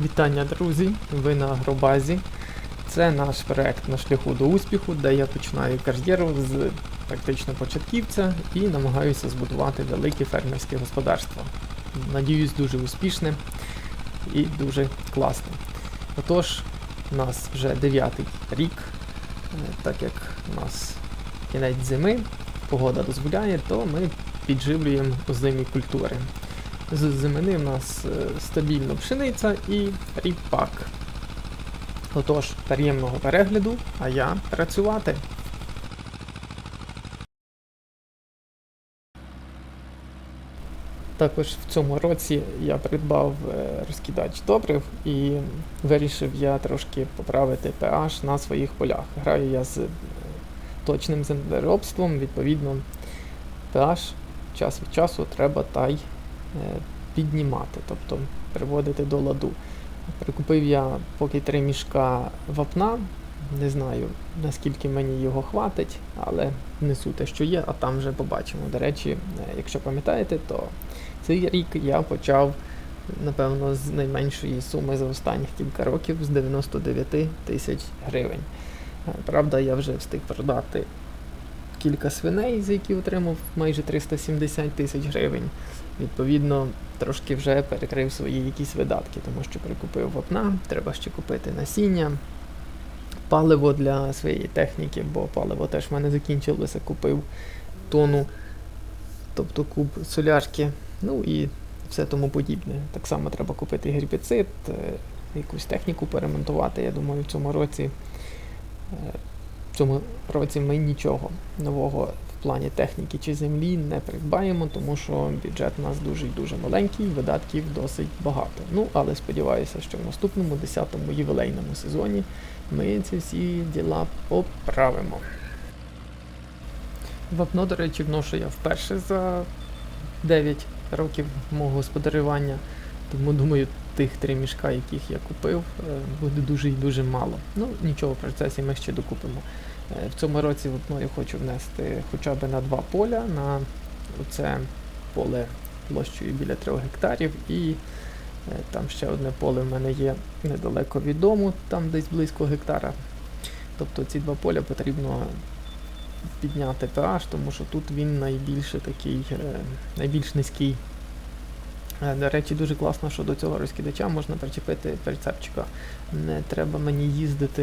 Вітання, друзі! Ви на Агробазі. Це наш проект на шляху до успіху, де я починаю кар'єру з практично початківця і намагаюся збудувати велике фермерське господарство. Надіюсь, дуже успішне і дуже класне. Отож, у нас вже дев'ятий рік, Е, так як у нас кінець зими, погода дозволяє, то ми підживлюємо озимі культури. З зимини в нас е, стабільно пшениця і ріпак. Отож, приємного перегляду, а я працювати. Також в цьому році я придбав е, розкидач добрив і вирішив я трошки поправити pH на своїх полях. Граю я з е, точним землеробством, відповідно, pH час від часу треба та й піднімати, тобто приводити до ладу. Прикупив я поки три мішка вапна. Не знаю наскільки мені його хватить, але несу те, що є, а там вже побачимо. До речі, е, якщо пам'ятаєте, то цей рік я почав, напевно, з найменшої суми за останніх кілька років з 99 тисяч гривень. Е, Правда, я вже встиг продати кілька свиней, за які отримав майже 370 тисяч гривень. Відповідно, трошки вже перекрив свої якісь видатки, тому що прикупив вапна, треба ще купити насіння, паливо для своєї техніки, бо паливо теж в мене закінчилося, купив тонну, тобто куб солярки, ну і все тому подібне. Так само треба купити гербіцид, е, якусь техніку поремонтувати. Я думаю, в цьому році. е, В цьому році ми нічого нового плані техніки чи землі не придбаємо, тому що бюджет у нас дуже і дуже маленький, видатків досить багато. Ну, але сподіваюся, що в наступному 10-му ювілейному сезоні ми ці всі діла поправимо. Вапно, до речі, вношу я вперше за 9 років мого господарювання. Тому думаю, тих три мішка, яких я купив, е, буде дуже і дуже мало. Ну, нічого, в процесі ми ще докупимо. Е, В цьому році вапно я хочу внести хоча б на два поля, на це поле площею біля 3 гектарів і е, там ще одне поле в мене є недалеко від дому, там десь близько гектара. Тобто ці два поля потрібно підняти pH, тому що тут він найбільше такий, найбільш низький. Е, До речі, дуже класно, що до цього розкидача можна причепити прицепчика. Не треба мені їздити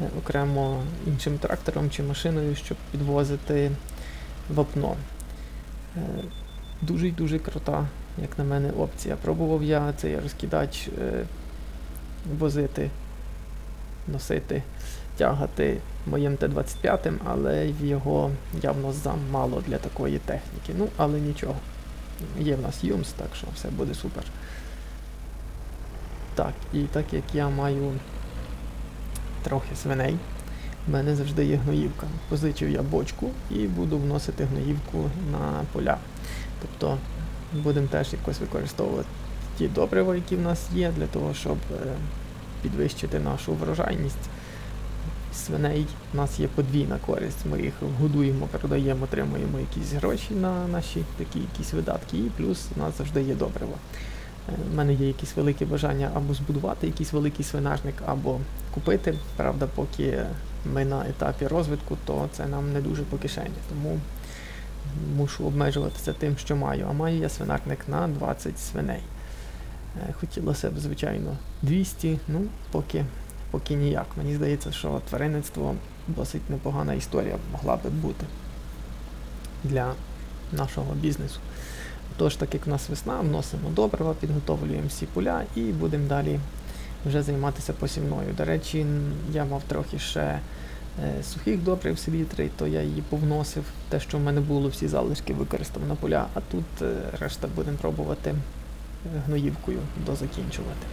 е, окремо іншим трактором чи машиною, щоб підвозити вапно. Е, Дуже дуже крута, як на мене, опція. Пробував я цей розкидач возити, носити, тягати моїм Т-25, але його явно замало для такої техніки. Ну, але нічого. Є в нас Юмс, так що все буде супер. Так, і так як я маю трохи свиней, в мене завжди є гноївка. Позичив я бочку і буду вносити гноївку на поля. Тобто будемо теж якось використовувати ті добрива, які в нас є, для того, щоб е, підвищити нашу врожайність. Свиней у нас є подвійна користь. Ми їх годуємо, продаємо, отримуємо якісь гроші на наші такі якісь видатки, і плюс у нас завжди є добриво. Е, У мене є якісь велике бажання або збудувати якийсь великий свинарник, або купити. Правда, поки ми на етапі розвитку, то це нам не дуже по кишені. Тому мушу обмежуватися тим, що маю. А маю я свинарник на 20 свиней. Е, Хотілося б, звичайно, 200, ну, поки, поки ніяк. Мені здається, що тваринництво досить непогана історія могла би бути для нашого бізнесу. Тож, так як в нас весна, вносимо добрива, підготовлюємо всі поля і будемо далі вже займатися посівною. До речі, я мав трохи ще е, сухих добрив селітри, то я її повносив. Те, що в мене було, всі залишки використав на поля, а тут е, решта будемо пробувати гноївкою дозакінчувати.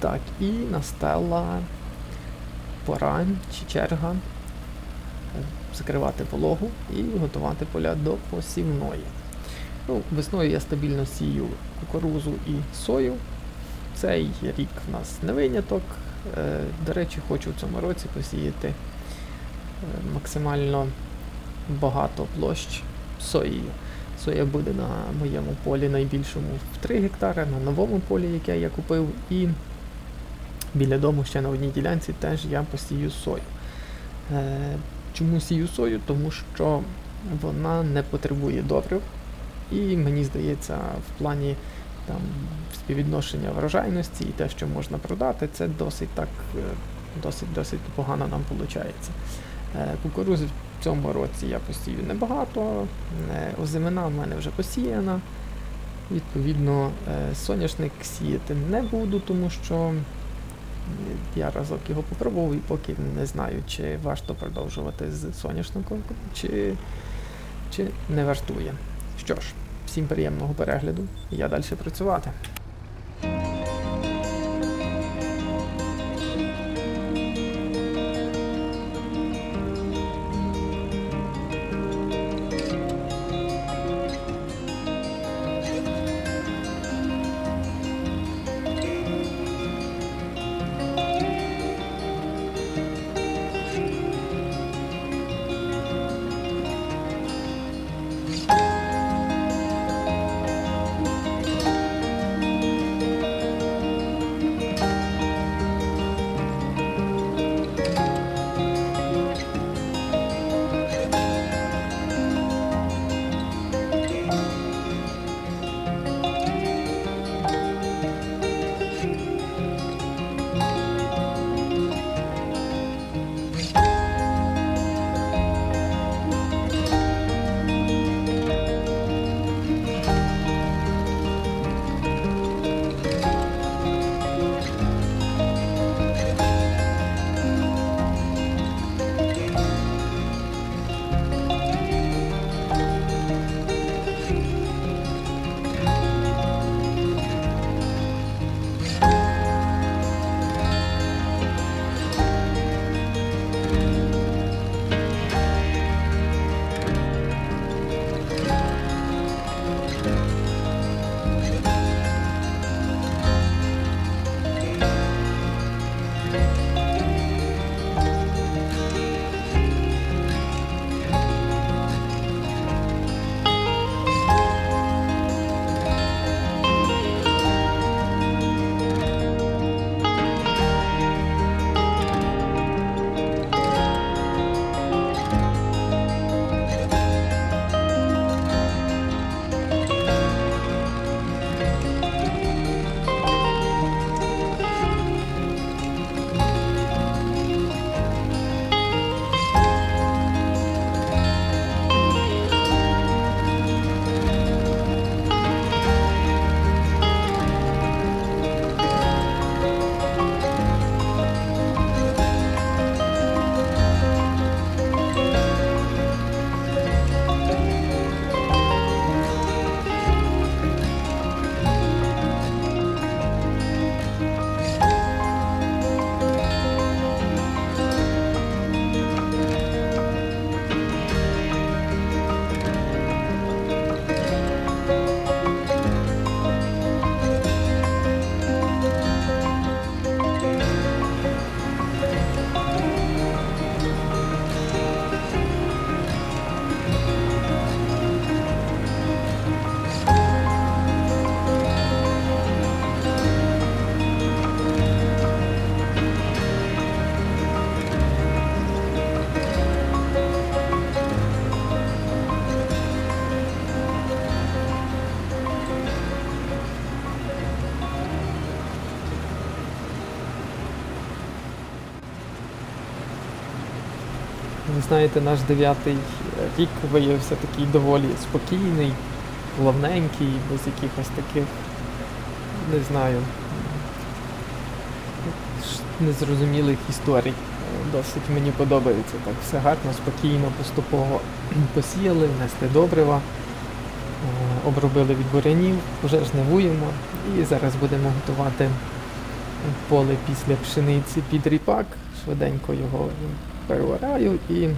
Так, і настала пора чи черга закривати вологу і готувати поля до посівної. Ну, весною я стабільно сію кукурузу і сою. Цей рік в нас не виняток. Е, До речі, хочу в цьому році посіяти е, максимально багато площ соєю. Соя буде на моєму полі найбільшому в 3 гектари, на новому полі, яке я купив, і біля дому ще на одній ділянці теж я посію сою. Е, чому сію сою? Тому що вона не потребує добрив. І мені здається, в плані там, співвідношення врожайності і те, що можна продати, це досить так, е, досить, досить погано нам виходить. Кукурузи в цьому році я посію небагато, е, озимина в мене вже посіяна. Відповідно, е, соняшник сіяти не буду, тому що я разок його попробував і поки не знаю, чи варто продовжувати з соняшником, чи, чи не вартує. Що ж, всім приємного перегляду, я далі працювати. Ви знаєте, наш дев'ятий рік виявився такий доволі спокійний, плавненький, без якихось таких, не знаю, незрозумілих історій. Е, Досить мені подобається так. Все гарно, спокійно, поступово посіяли, внесли добрива, е, обробили від бурянів, вже жнивуємо і зараз будемо готувати поле після пшениці під ріпак. Швиденько його перевараю і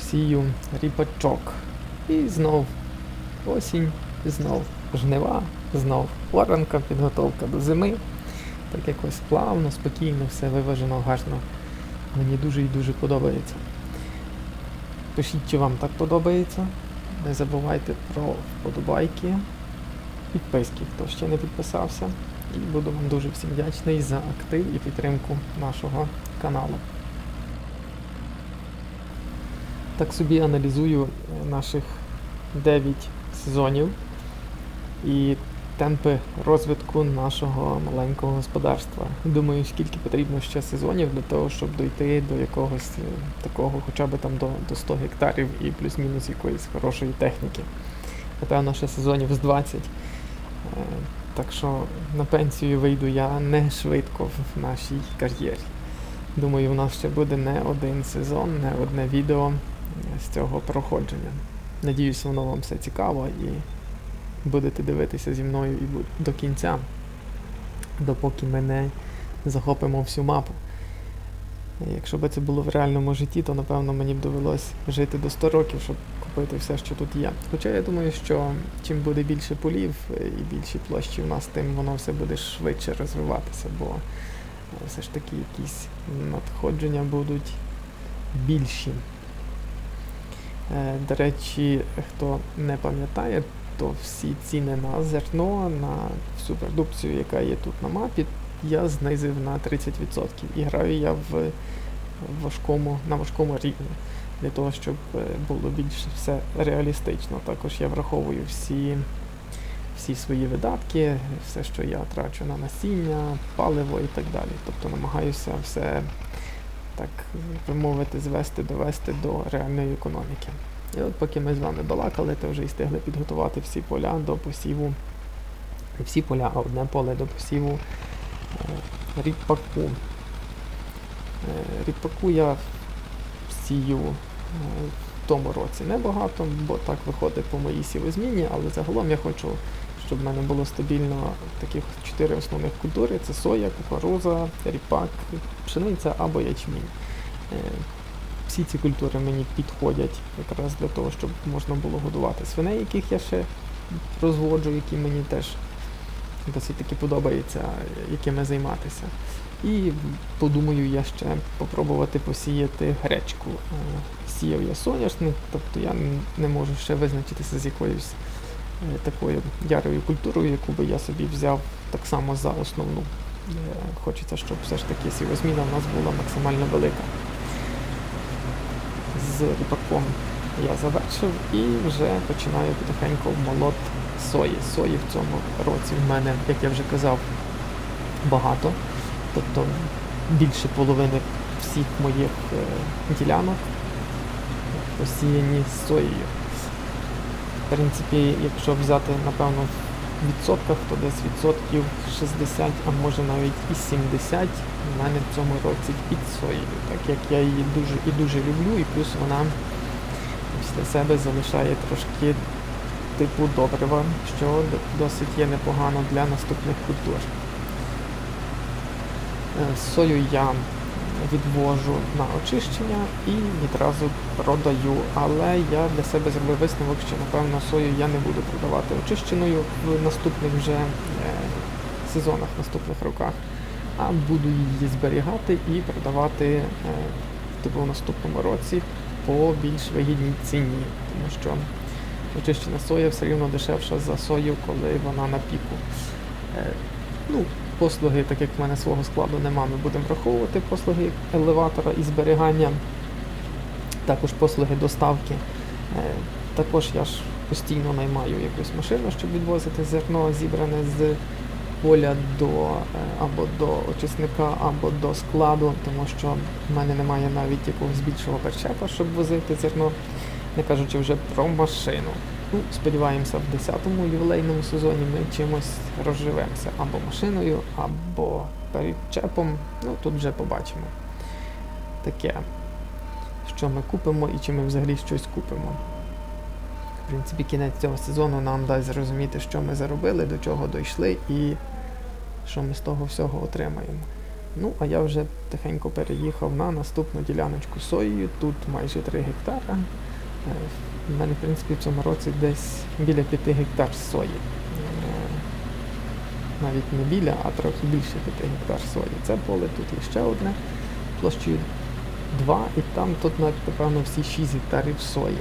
сію ріпачок. І знов осінь, знов жнива, знов оранка, підготовка до зими. Так якось плавно, спокійно, все виважено, гарно. Мені дуже і дуже подобається. Пишіть, чи вам так подобається. Не забувайте про вподобайки, підписки, хто ще не підписався. І буду вам дуже всім вдячний за актив і підтримку нашого каналу. Так собі аналізую е, наших 9 сезонів і темпи розвитку нашого маленького господарства. Думаю, скільки потрібно ще сезонів для того, щоб дойти до якогось е, такого, хоча б там до, до 100 гектарів і плюс-мінус якоїсь хорошої техніки. Напевно, ще сезонів з 20. Е, Так що на пенсію вийду я не швидко в нашій кар'єрі. Думаю, у нас ще буде не один сезон, не одне відео з цього проходження. Надіюсь, воно вам все цікаво і будете дивитися зі мною і до кінця, допоки ми не захопимо всю мапу. Якщо б це було в реальному житті, то напевно мені б довелось жити до 100 років, щоб купити все, що тут є. Хоча я думаю, що чим буде більше полів е, і більші площі в нас, тим воно все буде швидше розвиватися, бо е, все ж таки якісь надходження будуть більші. Е, До речі, хто не пам'ятає, то всі ціни на зерно, на всю продукцію, яка є тут на мапі, я знизив на 30%. І граю я в важкому, на важкому рівні. Для того, щоб е, було більш все реалістично. Також я враховую всі, всі свої видатки, все, що я трачу на насіння, паливо і так далі. Тобто намагаюся все так би мовити, звести, довести до реальної економіки. І от поки ми з вами балакали, то вже і встигли підготувати всі поля до посіву. Не всі поля, а одне поле до посіву е, ріпаку. Е, Ріпаку я сію е, в тому році небагато, бо так виходить по моїй сівозміні, але загалом я хочу, щоб в мене було стабільно таких чотири основних культури: це соя, кукуруза, ріпак, пшениця або ячмінь. Е, Всі ці культури мені підходять якраз для того, щоб можна було годувати свиней, яких я ще розводжу, які мені теж досить таки подобається, якими займатися. І подумаю я ще попробувати посіяти гречку. Е, Сіяв я соняшник, тобто я не можу ще визначитися з якоюсь такою ярою культурою, яку би я собі взяв так само за основну. Е, Хочеться, щоб все ж таки сівозміна в нас була максимально велика. З ріпаком я завершив і вже починаю потихеньку молот сої. Сої в цьому році в мене, як я вже казав, багато. Тобто більше половини всіх моїх е, ділянок посіяні соєю. В принципі, якщо взяти, напевно, в відсотках, то десь відсотків 60, а може навіть і 70 в мене в цьому році під соєю, так як я її дуже і дуже люблю, і плюс вона після себе залишає трошки типу добрива, що досить є непогано для наступних культур. Е, Сою я відвожу на очищення і відразу продаю. Але я для себе зробив висновок, що напевно сою я не буду продавати очищеною в наступних вже е, сезонах, наступних роках, а буду її зберігати і продавати е, типу в наступному році по більш вигідній ціні, тому що очищена соя все рівно дешевша за сою, коли вона на піку. Е, ну, послуги, так як в мене свого складу нема, ми будемо враховувати послуги елеватора і зберігання, також послуги доставки. Е, Також я ж постійно наймаю якусь машину, щоб відвозити зерно, зібране з поля до е, або до очисника, або до складу, тому що в мене немає навіть якогось більшого перчепа, щоб возити зерно, не кажучи вже про машину. Ну, сподіваємося, в 10-му ювілейному сезоні ми чимось розживемося або машиною, або перечепом. Ну, тут вже побачимо. Таке, що ми купимо і чи ми взагалі щось купимо. В принципі, кінець цього сезону нам дасть зрозуміти, що ми заробили, до чого дійшли і що ми з того всього отримаємо. Ну, а я вже тихенько переїхав на наступну діляночку соєю. Тут майже 3 гектара. У мене, в принципі, в цьому році десь біля 5 гектар сої. Е, Навіть не біля, а трохи більше 5 гектар сої. Це поле, тут є ще одне площею 2, і там тут навіть, напевно, всі 6 гектарів сої.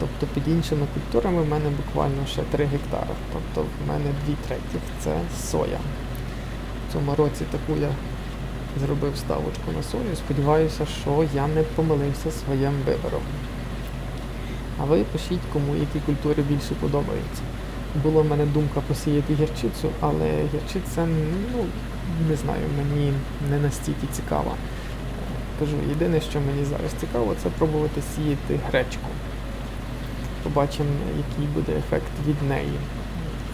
Тобто під іншими культурами в мене буквально ще 3 гектари. Тобто в мене 2 третіх це соя. В цьому році таку я зробив ставочку на сою. Сподіваюся, що я не помилився своїм вибором. А ви пишіть, кому які культури більше подобаються. Була в мене думка посіяти гірчицю, але гірчиця, ну, не знаю, мені не настільки цікава. Кажу, єдине, що мені зараз цікаво, це пробувати сіяти гречку. Побачимо, який буде ефект від неї.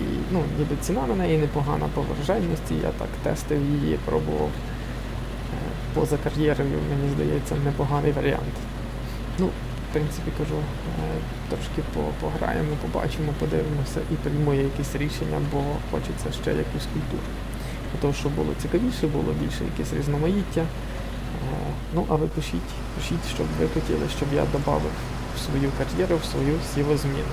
І ну, ніби ціна на неї непогана по врожайності. Я так тестив її, пробував Е, поза кар'єрою, мені здається, непоганий варіант. Ну, в принципі, кажу, е, трошки пограємо, побачимо, подивимося і прийму якісь рішення, бо хочеться ще якусь культуру. Для того, щоб було цікавіше, було більше якесь різноманіття. Е, Ну, а ви пишіть, пишіть, щоб ви хотіли, щоб я додав в свою кар'єру, в свою сівозміну.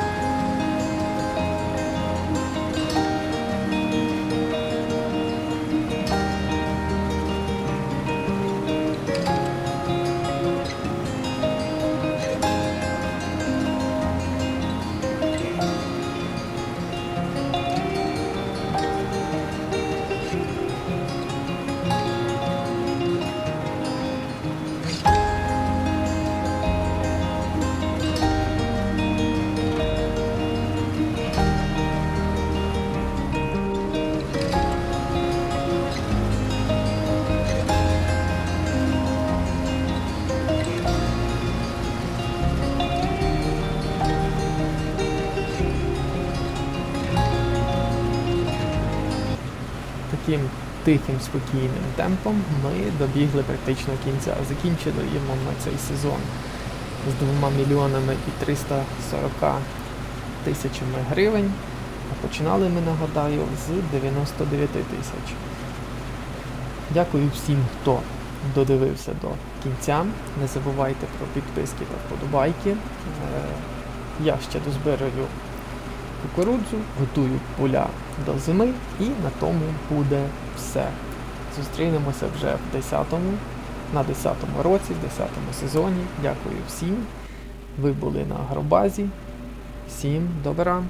тихим, спокійним темпом ми добігли практично кінця. Закінчили йому ми цей сезон з 2 мільйонами і 340 тисячами гривень. А починали ми, нагадаю, з 99 тисяч. Дякую всім, хто додивився до кінця. Не забувайте про підписки та вподобайки. Е, Я ще дозбираю кукурудзу, готую поля до зими і на тому буде все. Зустрінемося вже в 10-му, на 10-му році, в 10-му сезоні. Дякую всім. Ви були на Агробазі. Всім добра!